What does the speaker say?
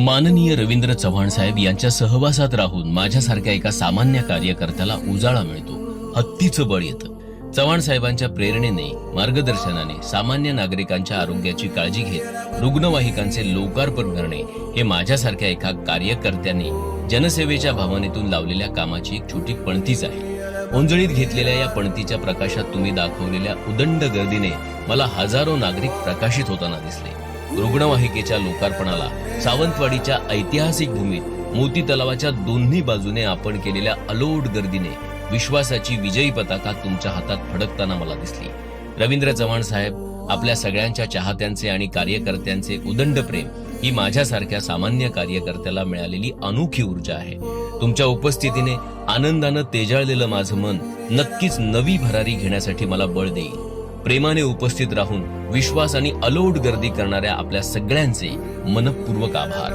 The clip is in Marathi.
माननीय रवींद्र चव्हाण साहेब यांच्या सहवासात राहून माझ्यासारख्या एका सामान्य कार्यकर्त्याला उजाळा मिळतो. हत्तीचं बळ येतं. चव्हाण साहेबांच्या प्रेरणेने मार्गदर्शनाने सामान्य नागरिकांच्या आरोग्याची काळजी घेत रुग्णवाहिकांचे लोकार्पण करणे हे माझ्यासारख्या एका कार्यकर्त्याने जनसेवेच्या भावनेतून लावलेल्या कामाची एक छोटी पणतीच आहे. ओंजळीत घेतलेल्या या पणतीच्या प्रकाशात तुम्ही दाखवलेल्या उदंड गर्दीने मला हजारो नागरिक प्रकाशित होताना दिसले. रुग्णवाहिकेच्या लोकार्पणाला सावंतवाडीच्या ऐतिहासिक भूमीत मोती तलावाच्या दोन्ही बाजूने आपण केलेल्या अलोट गर्दीने विश्वासाची विजयी पताका तुमच्या हातात फडकताना मला दिसली. रवींद्र चव्हाण साहेब आपल्या सगळ्यांच्या चाहत्यांचे आणि कार्यकर्त्यांचे उदंड प्रेम ही माझ्यासारख्या सामान्य कार्यकर्त्याला मिळालेली अनोखी ऊर्जा आहे. तुमच्या उपस्थितीने आनंदानं तेजाळलेलं माझं मन नक्कीच नवी भरारी घेण्यासाठी मला बळ देईल. प्रेमाने उपस्थित राहून विश्वास आणि अलोट गर्दी करणाऱ्या आपल्या सगळ्यांचे मनपूर्वक आभार.